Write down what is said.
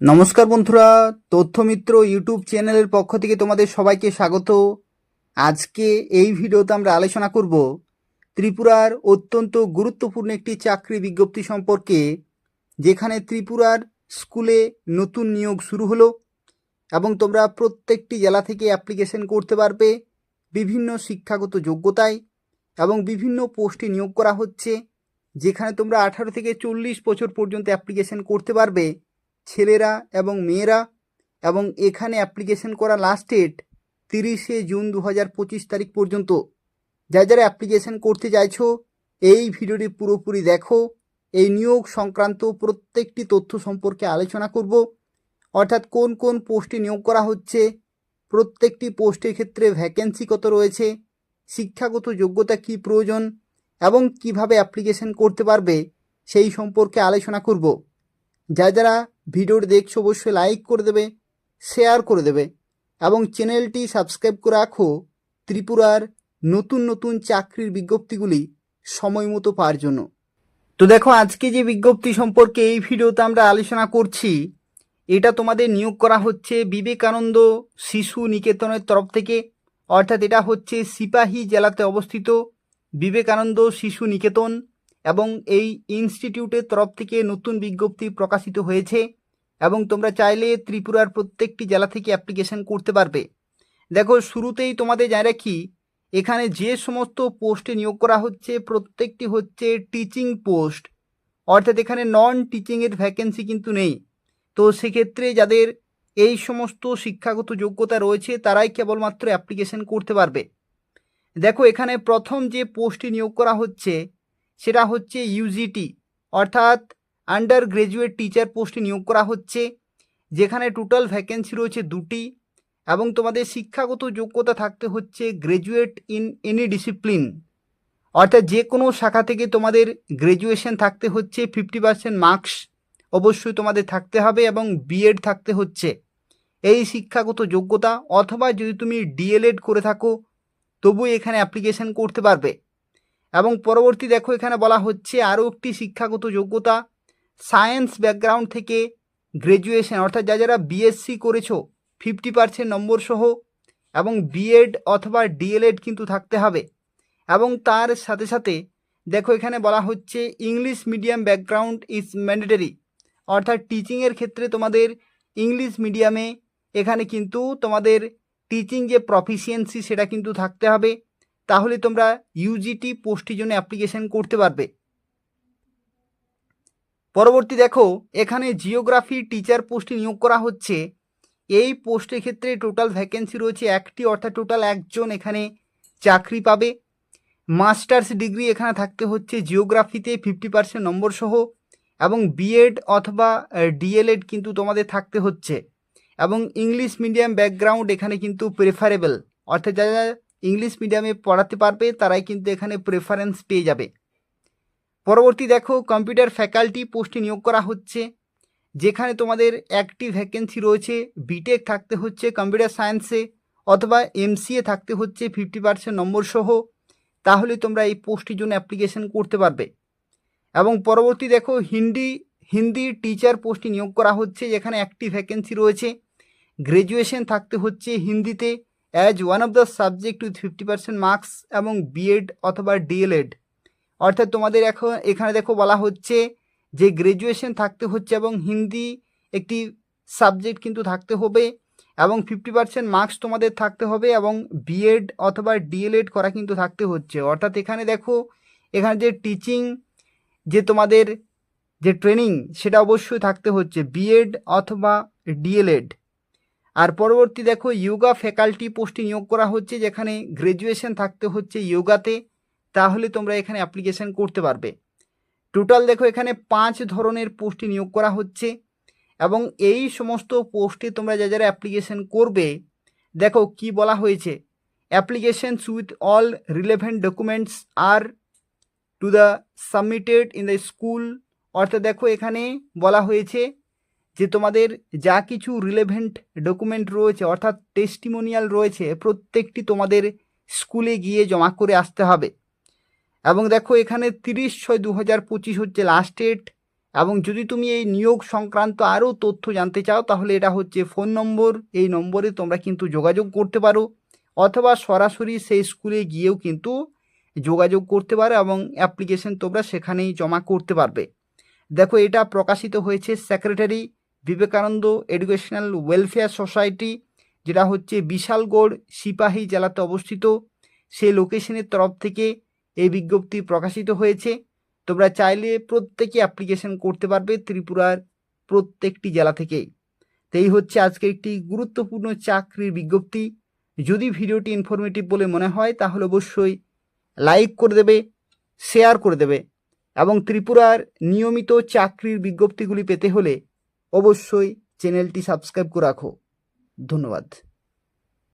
নমস্কার বন্ধুরা, তথ্যমিত্র ইউটিউব চ্যানেলের পক্ষ থেকে তোমাদের সবাইকে স্বাগত। আজকে এই ভিডিওতে আমরা আলোচনা করব ত্রিপুরার অত্যন্ত গুরুত্বপূর্ণ একটি চাকরি বিজ্ঞপ্তি সম্পর্কে, যেখানে ত্রিপুরার স্কুলে নতুন নিয়োগ শুরু হলো এবং তোমরা প্রত্যেকটি জেলা থেকে অ্যাপ্লিকেশন করতে পারবে বিভিন্ন শিক্ষাগত যোগ্যতায় এবং বিভিন্ন পোস্টে নিয়োগ করা হচ্ছে, যেখানে তোমরা আঠারো থেকে চল্লিশ বছর পর্যন্ত অ্যাপ্লিকেশন করতে পারবে। ছেলেরা এবং মেয়েরা এবং এখানে অ্যাপ্লিকেশন করা লাস্ট ডেট তিরিশে জুন দু হাজার পঁচিশ তারিখ পর্যন্ত। যারা যারা অ্যাপ্লিকেশন করতে চাইছো, এই ভিডিওটি পুরোপুরি দেখো। এই নিয়োগ সংক্রান্ত প্রত্যেকটি তথ্য সম্পর্কে আলোচনা করব। অর্থাৎ কোন কোন পোস্টে নিয়োগ করা হচ্ছে, প্রত্যেকটি পোস্টের ক্ষেত্রে ভ্যাকেন্সি কত রয়েছে, শিক্ষাগত যোগ্যতা কী প্রয়োজন এবং কীভাবে অ্যাপ্লিকেশন করতে পারবে, সেই সম্পর্কে আলোচনা করব। যা যারা ভিডিওটি দেখছ অবশ্যই লাইক করে দেবে শেয়ার করে দেবে এবং চ্যানেলটি সাবস্ক্রাইব করে রাখো। ত্রিপুরার নতুন নতুন চাকরির বিজ্ঞপ্তিগুলি সময় মতো পাওয়ার জন্য। তো দেখো, আজকে যে বিজ্ঞপ্তি সম্পর্কে এই ভিডিওতে আমরা আলোচনা করছি, এটা তোমাদের নিয়োগ করা হচ্ছে বিবেকানন্দ শিশু নিকেতনের তরফ থেকে। অর্থাৎ এটা হচ্ছে সিপাহী জেলাতে অবস্থিত বিবেকানন্দ শিশু নিকেতন। এবং এই ইনস্টিটিউটের তরফ থেকে নতুন বিজ্ঞপ্তি প্রকাশিত হয়েছে এবং তোমরা চাইলে ত্রিপুরার প্রত্যেকটি জেলা থেকে অ্যাপ্লিকেশন করতে পারবে। দেখো, শুরুতেই তোমাদের জানা রাখি, এখানে যে সমস্ত পোস্টে নিয়োগ করা হচ্ছে, প্রত্যেকটি হচ্ছে টিচিং পোস্ট। অর্থাৎ এখানে নন টিচিংয়ের ভ্যাকেন্সি কিন্তু নেই। তো সেক্ষেত্রে যাদের এই সমস্ত শিক্ষাগত যোগ্যতা রয়েছে, তারাই কেবলমাত্র অ্যাপ্লিকেশন করতে পারবে। দেখো, এখানে প্রথম যে পোস্টটি নিয়োগ করা হচ্ছে সেটা হচ্ছে ইউজিটি অর্থাৎ আন্ডার গ্রাজুয়েট টিচার পোস্টে নিয়োগ করা হচ্ছে, যেখানে টোটাল ভ্যাকেন্সি রয়েছে দুটি এবং তোমাদের শিক্ষাগত যোগ্যতা থাকতে হচ্ছে গ্রাজুয়েট ইন এনি ডিসিপ্লিন অর্থাৎ যে কোনো শাখা থেকে তোমাদের গ্র্যাজুয়েশন থাকতে হচ্ছে ফিফটি পার্সেন্ট মার্কস অবশ্যই তোমাদের থাকতে হবে এবং বিএড থাকতে হচ্ছে। এই শিক্ষাগত যোগ্যতা অথবা যদি তুমি ডিএলএড করে থাকো তবু এখানে অ্যাপ্লিকেশন করতে পারবে। এবং পরবর্তী দেখো এখানে বলা হচ্ছে আরও একটি শিক্ষাগত যোগ্যতা সায়েন্স ব্যাকগ্রাউন্ড থেকে গ্র্যাজুয়েশন অর্থাৎ যা যারা বিএসসি করেছ ফিফটি পার্সেন্ট নম্বর সহ, এবং বিএড অথবা ডিএলএড কিন্তু থাকতে হবে। এবং তার সাথে সাথে দেখো এখানে বলা হচ্ছে English medium background is mandatory অর্থাৎ টিচিংয়ের ক্ষেত্রে তোমাদের ইংলিশ মিডিয়ামে এখানে কিন্তু তোমাদের টিচিং যে প্রফিসিয়েন্সি সেটা কিন্তু থাকতে হবে। তাহলে তোমরা ইউজিটি পোস্টের জন্য অ্যাপ্লিকেশন করতে পারবে। পরবর্তী দেখো, এখানে জিওগ্রাফি টিচার পোস্টে নিয়োগ করা হচ্ছে। এই পোস্টের ক্ষেত্রে টোটাল ভ্যাকেন্সি রয়েছে একটি, অর্থাৎ টোটাল একজন এখানে চাকরি পাবে। মাস্টার্স ডিগ্রি এখানে থাকতে হচ্ছে জিওগ্রাফিতে ফিফটি পার্সেন্ট নম্বর সহ, এবং বিএড অথবা ডিএলএড কিন্তু তোমাদের থাকতে হচ্ছে। এবং ইংলিশ মিডিয়াম ব্যাকগ্রাউন্ড এখানে কিন্তু প্রেফারেবল অর্থাৎ যারা ইংলিশ মিডিয়ামে পড়াতে পারবে, তারাই কিন্তু এখানে প্রেফারেন্স পেয়ে যাবে। পরবর্তী দেখো কম্পিউটার ফ্যাকাল্টি পোস্টে নিয়োগ করা হচ্ছে, যেখানে তোমাদের একটি ভ্যাকেন্সি রয়েছে বিটেক থাকতে হচ্ছে কম্পিউটার সায়েন্সে অথবা এমসিএ থাকতে হচ্ছে ফিফটি পার্সেন্ট নম্বর সহ, তাহলে তোমরা এই পোস্টের জন্য অ্যাপ্লিকেশন করতে পারবে। এবং পরবর্তী দেখো, হিন্দি হিন্দি টিচার পোস্টে নিয়োগ করা হচ্ছে, যেখানে একটি ভ্যাকেন্সি রয়েছে গ্র্যাজুয়েশন থাকতে হচ্ছে হিন্দিতে as one of the subject with fifty percent marks এবং বিএড অথবা ডিএলএড অর্থাৎ তোমাদের এখন, এখানে দেখো বলা হচ্ছে যে গ্র্যাজুয়েশন থাকতে হচ্ছে এবং হিন্দি একটি সাবজেক্ট কিন্তু থাকতে হবে এবং ফিফটি পার্সেন্ট মার্কস তোমাদের থাকতে হবে এবং বিএড অথবা ডিএলএড করা কিন্তু থাকতে হচ্ছে। অর্থাৎ এখানে দেখো, এখানে যে টিচিং যে তোমাদের যে ট্রেনিং সেটা অবশ্যই থাকতে হচ্ছে। বিএড অথবা ডিএলএড আর পরবর্তী দেখো ইয়োগা ফ্যাকাল্টি পোস্টে নিয়োগ করা হচ্ছে, যেখানে গ্র্যাজুয়েশন থাকতে হচ্ছে ইয়োগাতে তাহলে তোমরা এখানে অ্যাপ্লিকেশন করতে পারবে। টোটাল দেখো, এখানে পাঁচ ধরনের পোস্টে নিয়োগ করা হচ্ছে, এবং এই সমস্ত পোস্টে তোমরা যা যারা অ্যাপ্লিকেশন করবে, দেখো কি বলা হয়েছে। Applications with all relevant documents are to the submitted in the school অর্থাৎ দেখো এখানে বলা হয়েছে যে তোমাদের যা কিছু রিলেভেন্ট ডকুমেন্ট রয়েছে, অর্থাৎ টেস্টিমোনিয়াল রয়েছে, প্রত্যেকটি তোমাদের স্কুলে গিয়ে জমা করে আসতে হবে। এবং দেখো, এখানে তিরিশ ছয় দু হাজার পঁচিশ হচ্ছে লাস্ট ডেট এবং যদি তুমি এই নিয়োগ সংক্রান্ত আরও তথ্য জানতে চাও, তাহলে এটা হচ্ছে ফোন নম্বর এই নম্বরে তোমরা কিন্তু যোগাযোগ করতে পারো। অথবা সরাসরি সেই স্কুলে গিয়েও কিন্তু যোগাযোগ করতে পারো এবং অ্যাপ্লিকেশন তোমরা সেখানেই জমা করতে পারবে। দেখো, এটা প্রকাশিত হয়েছে secretary Vivekananda educational welfare society, যেটা হচ্ছে বিশালগড় সিপাহী জেলাতে অবস্থিত, সেই লোকেশনের তরফ থেকে এই বিজ্ঞপ্তি প্রকাশিত হয়েছে। তোমরা চাইলে প্রত্যেকে অ্যাপ্লিকেশন করতে পারবে ত্রিপুরার প্রত্যেকটি জেলা থেকেই। তো এই হচ্ছে আজকে একটি গুরুত্বপূর্ণ চাকরির বিজ্ঞপ্তি। যদি ভিডিওটি ইনফরমেটিভ বলে মনে হয়, তাহলে অবশ্যই লাইক করে দেবে শেয়ার করে দেবে এবং ত্রিপুরার নিয়মিত চাকরির বিজ্ঞপ্তিগুলি পেতে হলে অবশ্যই চ্যানেলটি সাবস্ক্রাইব করে রাখো। ধন্যবাদ।